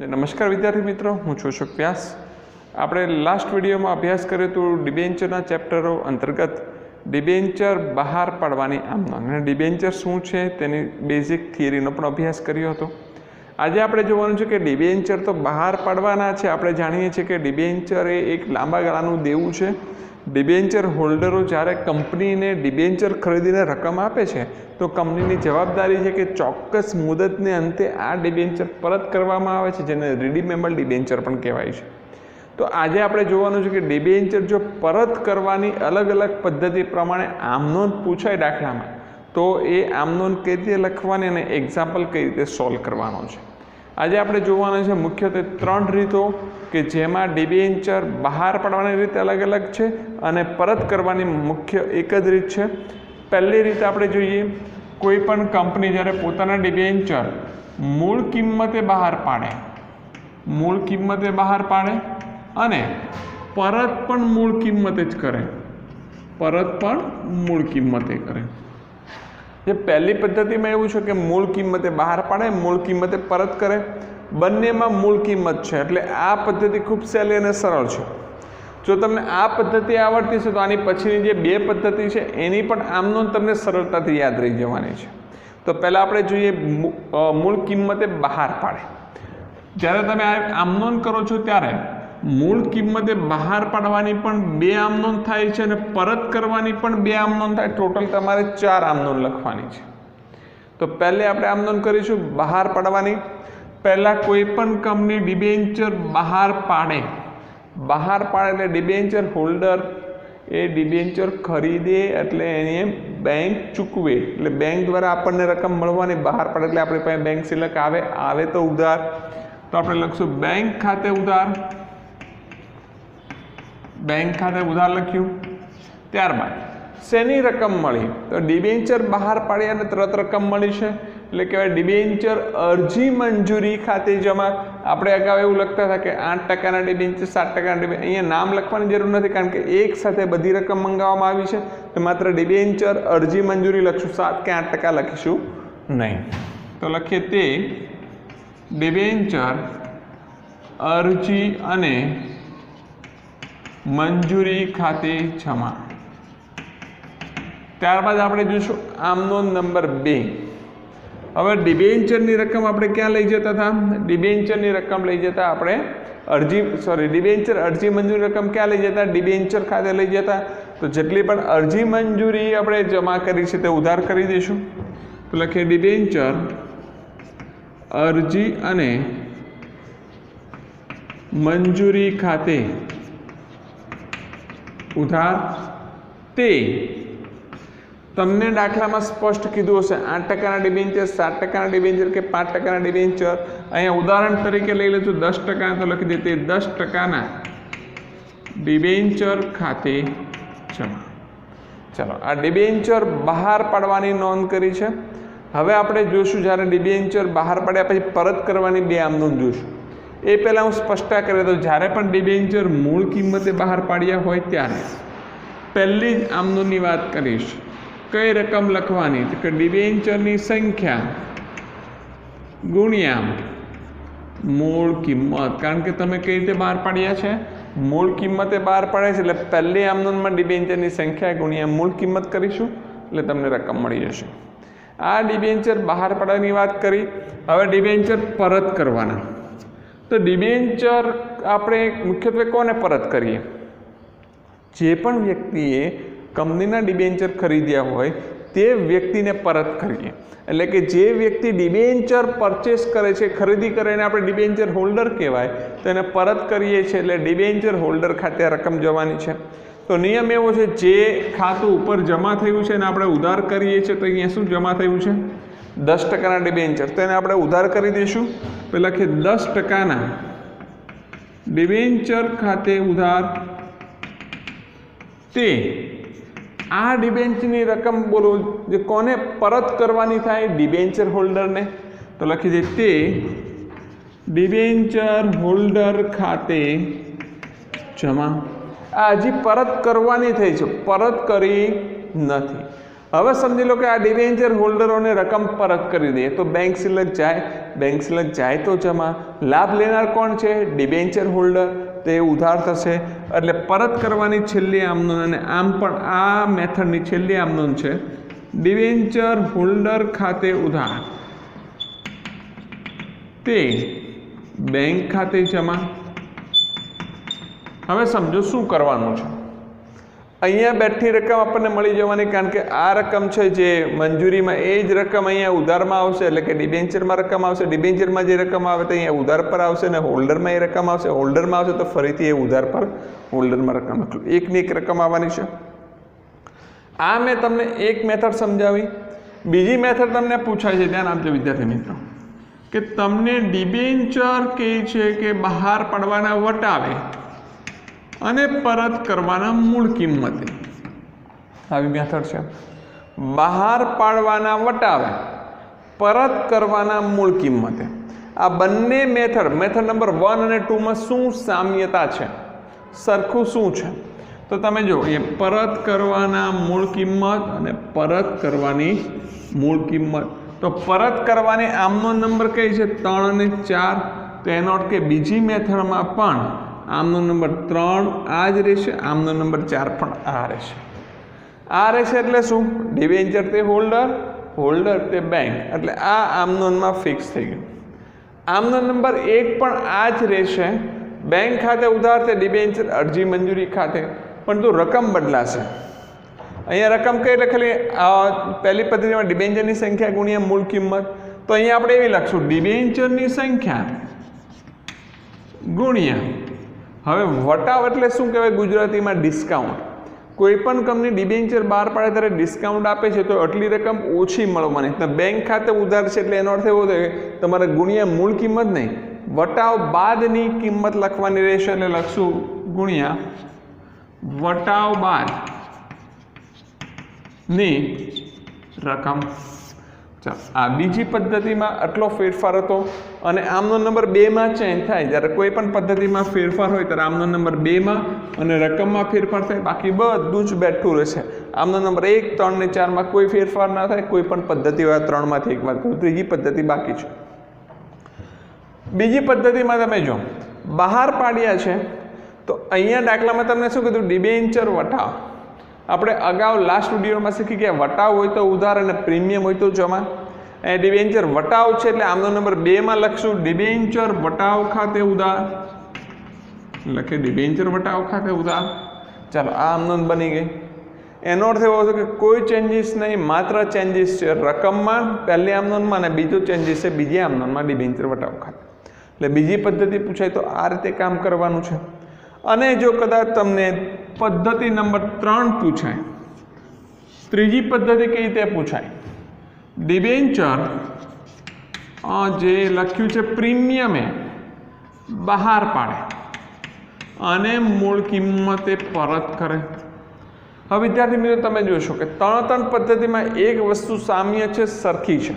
નમસ્કાર વિદ્યાર્થી મિત્રો, હું છું અશોક વ્યાસ. આપણે લાસ્ટ વિડીયોમાં અભ્યાસ કર્યો હતો ડિબેન્ચરના ચેપ્ટરો અંતર્ગત ડિબેન્ચર બહાર પાડવાની આમના અને ડિબેન્ચર શું છે તેની બેઝિક થિયરીનો પણ અભ્યાસ કર્યો હતો. આજે આપણે જોવાનું છે કે ડિબેન્ચર તો બહાર પાડવાના છે. આપણે જાણીએ છીએ કે ડિબેન્ચર એ એક લાંબા ગાળાનું દેવું છે. ડિબેન્ચર હોલ્ડરો જ્યારે કંપનીને ડિબેન્ચર ખરીદીને રકમ આપે છે, તો કંપનીની જવાબદારી છે કે ચોક્કસ મુદતને અંતે આ ડિબેન્ચર પરત કરવામાં આવે છે, જેને રિડીમેબલ ડિબેન્ચર પણ કહેવાય છે. તો આજે આપણે જોવાનું છે કે ડિબેન્ચર જો પરત કરવાની અલગ અલગ પદ્ધતિ પ્રમાણે આમનોંધ પૂછાય દાખલામાં, તો એ આમનોંધ કઈ રીતે લખવાની અને એક્ઝામ્પલ કઈ રીતે સોલ્વ કરવાનો છે? આજે આપણે જોવાના છે મુખ્યત્વે ત્રણ રીતો કે જેમાં ડિબેન્ચર બહાર પાડવાની રીત અલગ અલગ છે અને પરત કરવાની મુખ્ય એક જ રીત છે. પહેલી રીત આપણે જોઈએ, કોઈ પણ કંપની જ્યારે પોતાના ડિબેન્ચર મૂળ કિંમતે બહાર પાડે, મૂળ કિંમતે બહાર પાડે અને પરત પણ મૂળ કિંમતે જ કરે, પરત પણ મૂળ કિંમતે કરે. જે પહેલી પદ્ધતિમાં એવું છે કે મૂળ કિંમતે બહાર પાડે, મૂળ કિંમતે પરત કરે. બંનેમાં મૂળ કિંમત છે. એટલે આ પદ્ધતિ ખૂબ સહેલી અને સરળ છે. જો તમને આ પદ્ધતિ આવડતી છે તો આની પછીની જે બે પદ્ધતિ છે એની પણ આમનો તમને સરળતાથી યાદ રહી જવાની છે. તો પહેલાં આપણે જોઈએ મૂળ કિંમતે બહાર પાડે. જ્યારે તમે આમનોન કરો છો ત્યારે મૂળ કિંમતે બહાર પાડવાની પણ બે આમ નોંધ થાય છે અને પરત કરવાની પણ બે આમ નોંધ થાય. ટોટલ તમારે ચાર આમનોંધ લખવાની છે. તો પહેલે આપણે આમ નોંધ કરીશું, બહાર પાડવાની. પહેલાં કોઈ પણ કંપની ડિબેન્ચર બહાર પાડે. બહાર પાડે એટલે ડિબેન્ચર હોલ્ડર એ ડિબેન્ચર ખરીદે એટલે એને બેંક ચૂકવે. એટલે બેંક દ્વારા આપણને રકમ મળવાની, બહાર પડે એટલે આપણી પાસે બેંક સિલક આવે. આવે તો ઉધાર. તો આપણે લખશું બેંક ખાતે ઉધાર. બેંક ખાતે ઉધાર લખ્યું. ત્યારબાદ શેની રકમ મળી? તો ડિબેન્ચર બહાર પાડી અને તરત રકમ મળી છે. એટલે કહેવાય ડિબેન્ચર અરજી મંજૂરી ખાતે જમા. આપણે અગાઉ એવું લખતા હતા કે આઠ ટકાના ડિબેન્ચર, સાત ટકાના ડિબેન્ચર અહીંયા નામ લખવાની જરૂર નથી કારણ કે એક સાથે બધી રકમ મંગાવવામાં આવી છે. તો માત્ર ડિબેન્ચર અરજી મંજૂરી લખશું, સાત કે આઠ ટકા લખીશું નહીં. તો લખીએ તે. ડિબેન્ચર અરજી અને મંજૂરી ખાતે જમા ત્યારબાદ આપણે જોઈશું આમનો નંબર બે. હવે ડિબેન્ચરની રકમ આપણે ક્યાં લઈ જતા હતા? ડિબેન્ચરની રકમ લઈ જતા આપણે અરજી સોરી ડિબેન્ચર અરજી મંજૂરી રકમ ક્યાં લઈ જતા? ડિબેન્ચર ખાતે લઈ જતા. તો જેટલી પણ અરજી મંજૂરી આપણે જમા કરી છે તે ઉધાર કરી દઈશું. તો લખીએ ડિબેન્ચર અરજી અને મંજૂરી ખાતે ઉધાર તે. તમને દાખલામાં સ્પષ્ટ કીધું હશે, આઠ ટકાના ડિબેન્ચર સાત ટકાના ડિબેન્ચર કે પાંચ ટકાના ડિબેન્ચર અહીંયા ઉદાહરણ તરીકે લઈ લેજો, દસ ટકા તો લખી દે, તે દસ ટકાના ડિબેન્ચર ખાતે જમા. ચલો, આ ડિબેન્ચર બહાર પાડવાની નોંધ કરી છે. હવે આપણે જોઈશું જ્યારે ડિબેન્ચર બહાર પાડ્યા પછી પરત કરવાની બે આમ નોંધ જોઈશું. એ પહેલાં હું સ્પષ્ટતા કરી દઉં, જ્યારે પણ ડિબેન્ચર મૂળ કિંમતે બહાર પાડ્યા હોય ત્યારે પહેલી જ આમનોની વાત કરીશ. કઈ રકમ લખવાની? તો કે ડિબેન્ચરની સંખ્યા ગુણ્યા મૂળ કિંમત. કારણ કે તમે કઈ રીતે બહાર પાડ્યા છે? મૂળ કિંમતે બહાર પાડે છે, એટલે પહેલી આમનોનમાં ડિબેન્ચરની સંખ્યા ગુણ્યા મૂળ કિંમત કરીશું, એટલે તમને રકમ મળી જશે. આ ડિબેન્ચર બહાર પાડવાની વાત કરી. હવે ડિબેન્ચર પરત કરવાના. તો ડિબેન્ચર આપણે મુખ્યત્વે કોને પરત કરીએ? જે પણ વ્યક્તિએ કંપનીના ડિબેન્ચર ખરીદ્યા હોય, તે વ્યક્તિને પરત કરીએ. એટલે કે જે વ્યક્તિ ડિબેન્ચર પરચેસ કરે છે, ખરીદી કરે એને આપણે ડિબેન્ચર હોલ્ડર કહેવાય, તો એને પરત કરીએ છીએ એટલે ડિબેન્ચર હોલ્ડર ખાતે રકમ જવાની છે. તો નિયમ એવો છે, જે ખાતું ઉપર જમા થયું છે અને આપણે ઉધાર કરીએ છીએ, તો અહીંયા શું જમા થયું છે? દસ ટકાના ડિબેન્ચર તો એને આપણે ઉધાર કરી દઈશું. તો લખીએ, દસ ટકાના ડિબેન્ચર ખાતે ઉધાર. તે આ ડિબેન્ચરની રકમ બોલો, જે કોને પરત કરવાની થાય ડિબેન્ચર હોલ્ડરને. તો લખી દે તે ડિબેન્ચર હોલ્ડર ખાતે જમા. આ હજી પરત કરવાની થઈ છે. પરત કરી નથી. હવે સમજી લો કે આ ડિવેન્ચર હોલ્ડરોને રકમ પરત કરી દઈએ તો બેંક સિલક જાય. બેંક સિલક જાય તો જમા. લાભ લેનાર કોણ છે? Debenture holder. તે ઉધાર થશે. એટલે પરત કરવાની છેલ્લી આમનોન અને આમ પણ આ મેથડની છેલ્લી આમનોન છે. ડિવેન્ચર હોલ્ડર ખાતે ઉધાર. તે બેંક ખાતે જમા. હવે સમજો શું કરવાનું છે? અહીંયા બેઠી રકમ આપણને મળી જવાની કારણ કે આ રકમ છે જે મંજૂરીમાં એ જ રકમ અહીંયા ઉધારમાં આવશે, એટલે કે ડિબેન્ચરમાં રકમ આવશે. ડિબેન્ચરમાં જે રકમ આવે તો અહીંયા ઉધાર પર આવશે અને હોલ્ડરમાં એ રકમ આવશે. હોલ્ડરમાં આવશે તો ફરીથી એ ઉધાર પર હોલ્ડરમાં રકમ એકની એક રકમ આવવાની છે. આ મેં તમને એક મેથડ સમજાવી. બીજી મેથડ તમને પૂછાય છે. ધ્યાન આપજો વિદ્યાર્થી મિત્રો. કે તમને ડિબેન્ચર કહે છે કે બહાર પડવાના વટાવે અને પરત કરવાના મૂળ કિંમતે. આવી મેથડ છે. બહાર પાડવાના વટાવે, પરત કરવાના મૂળ કિંમતે. આ બંને મેથડ મેથડ નંબર વન અને ટુમાં શું સામ્યતા છે? સરખું શું છે? તો તમે જો એ પરત કરવાના મૂળ કિંમત અને પરત કરવાની મૂળ કિંમત. તો પરત કરવાની આમનો નંબર કઈ છે? ત્રણ અને ચાર. તો એનો અર્થ કે બીજી મેથડમાં પણ આમનો નંબર ત્રણ આ જ રહેશે, આમનો નંબર ચાર પણ આ રહેશે. આ રહેશે એટલે શું? ડિવેન્ચર તે હોલ્ડર હોલ્ડર તે બેંક એટલે આ આમનોનમાં ફિક્સ થઈ ગયું. આમનો નંબર એક પણ આ જ રહેશે. બેંક ખાતે ઉધાર તે ડિબેન્ચર અરજી મંજૂરી ખાતે. પણ તો રકમ બદલાશે. અહીંયા રકમ કઈ લખેલી પહેલી પદ્ધતિમાં ડિબેન્ચરની સંખ્યા ગુણ્યા મૂળ કિંમત. તો અહીંયા આપણે એવી લખશું. ડિબેન્ચરની સંખ્યા ગુણ્યા હવે વટાવ એટલે શું કહેવાય ગુજરાતીમાં ડિસ્કાઉન્ટ કોઈપણ કંપની ડિબેન્ચર બહાર પાડે ત્યારે ડિસ્કાઉન્ટ આપે છે તો આટલી રકમ ઓછી મળવાની તો બેંક ખાતે ઉધાર છે એટલે એનો અર્થ એવો થાય કે તમારે ગુણ્યા મૂળ કિંમત નહીં, વટાવ બાદની કિંમત લખવાની રહેશે એટલે લખશું ગુણ્યા વટાવ બાદની રકમ આ બીજી પદ્ધતિમાં આટલો ફેરફાર હતો અને આમનો નંબર બેમાં ચેન્જ થાય. જ્યારે કોઈ પણ પદ્ધતિમાં ફેરફાર હોય ત્યારે આમનો નંબર બેમાં અને રકમમાં ફેરફાર થાય. બાકી બધું જ બેઠું રહેશે. આમનો નંબર એક, ત્રણ ને ચારમાં કોઈ ફેરફાર ના થાય. કોઈ પણ પદ્ધતિ હોય ત્રણમાંથી એક વાત કરું. ત્રીજી પદ્ધતિ બાકી છે. બીજી પદ્ધતિમાં તમે જો, બહાર પાડ્યા છે, તો અહીંયા દાખલામાં તમને શું કીધું? ડિબેન્ચર વટાવ. આપણે અગાઉ લાસ્ટ વિડીયોમાં શીખી ગયા, વટાવ હોય તો ઉધાર અને પ્રીમિયમ હોય તો જમા. એ ડિબેન્ચર વટાવ છે એટલે આમનો નંબર બેમાં લખશું ડિબેન્ચર વટાવ ખાતે ઉધાર. લખે ડિબેન્ચર વટાવ ખાતે ઉધાર. ચાલો, આ આમનો બની ગઈ. એનો અર્થ એવો હતો કે કોઈ ચેન્જીસ નહીં, માત્ર ચેન્જીસ છે રકમમાં, પહેલી આમનોનમાં અને બીજો ચેન્જીસ છે, બીજી આમનોનમાં ડિબેન્ચર વટાવ ખાતે. એટલે બીજી પદ્ધતિ પૂછાય તો આ રીતે કામ કરવાનું છે. અને જો કદાચ તમને પદ્ધતિ નંબર ત્રણ પૂછાય. ત્રીજી પદ્ધતિ કઈ રીતે પૂછાય? ડિબેન્ચર જે લખ્યું છે પ્રીમિયમે બહાર પાડે. અને મૂળ કિંમતે પરત કરે. હવે વિદ્યાર્થી મિત્રો, તમે જોશો કે ત્રણ ત્રણ પદ્ધતિમાં એક વસ્તુ સામ્ય છે, સરખી છે.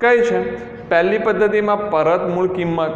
કઈ છે? પહેલી પદ્ધતિમાં પરત મૂળ કિંમત,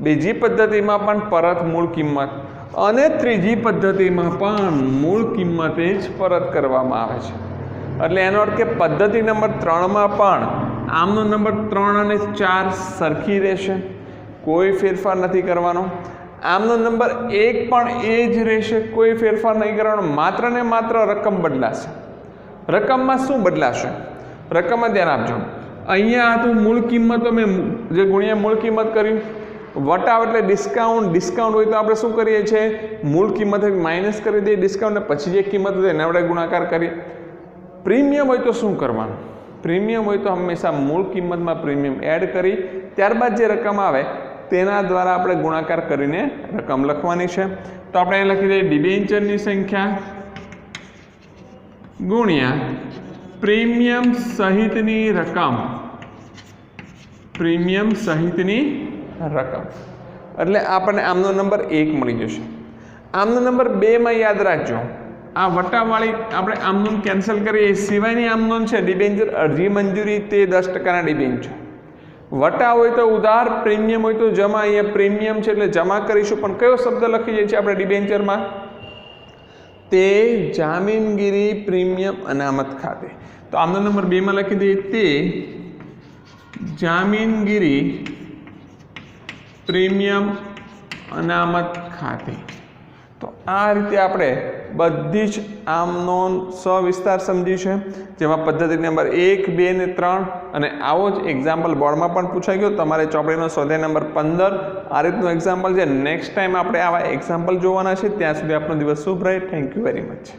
બીજી પદ્ધતિમાં પણ પરત મૂળ કિંમત અને ત્રીજી પદ્ધતિમાં પણ મૂળ કિંમતે જ પરત કરવામાં આવે છે. એટલે એનો અર્થ કે પદ્ધતિ નંબર ત્રણમાં પણ આમનો નંબર ત્રણ અને ચાર સરખી રહેશે. કોઈ ફેરફાર નથી કરવાનો. આમનો નંબર એક પણ એ જ રહેશે. કોઈ ફેરફાર નહીં કરવાનો. માત્ર ને માત્ર રકમ બદલાશે. રકમમાં શું બદલાશે? રકમમાં ધ્યાન આપજો. અહીંયા હતું મૂળ કિંમતો મેં જે ગુણ્યા મૂળ કિંમત કર્યું. વટાવ એટલે ડિસ્કાઉન્ટ ડિસ્કાઉન્ટ હોય તો આપણે શું કરીએ છીએ? મૂળ કિંમત માઇનસ કરી દઈએ ડિસ્કાઉન્ટને પછી જે કિંમત હોય એને આપણે ગુણાકાર કરીએ. પ્રીમિયમ હોય તો શું કરવાનું? પ્રીમિયમ હોય તો હંમેશા મૂળ કિંમતમાં પ્રીમિયમ એડ કરી, ત્યારબાદ જે રકમ આવે તેના દ્વારા આપણે ગુણાકાર કરીને રકમ લખવાની છે. તો આપણે લખી દઈએ ડિબેન્ચરની સંખ્યા ગુણ્યા પ્રીમિયમ સહિતની રકમ. પ્રીમિયમ સહિતની રકમ. એટલે આપણને આમનો નંબર એક મળી જશે. આમનો નંબર બેમાં યાદ રાખજો. આ વટાવાળી આપણે આમનોન કેન્સલ કરીએ સિવાયની આમનોન છે ડિબેન્ચર અરજી મંજૂરી તે દસ ટકાના ડિબેન્ચર વટા હોય તો ઉધાર, પ્રીમિયમ હોય તો જમા, અહીંયા પ્રીમિયમ છે એટલે જમા કરીશું, પણ કયો શબ્દ લખી જાય છે આપણે ડિબેન્ચરમાં તે જામીનગીરી પ્રીમિયમ અનામત ખાતે. તો આમનો નંબર બેમાં લખી દઈએ, તે જામીનગીરી પ્રીમિયમ અનામત ખાતે. તો આ રીતે આપણે બધી જ આમનો સવિસ્તાર સમજી છે. જેમાં પદ્ધતિ નંબર એક, બે ને ત્રણ અને આવો જ એક્ઝામ્પલ બોર્ડમાં પણ પૂછાઈ ગયો. તમારે ચોપડીનો સ્વાધ્યાય નંબર પંદર, આ રીતનું એક્ઝામ્પલ છે. નેક્સ્ટ ટાઈમ આપણે આવા એક્ઝામ્પલ જોવાના છે. ત્યાં સુધી આપનો દિવસ શુભ રહે. Thank you very much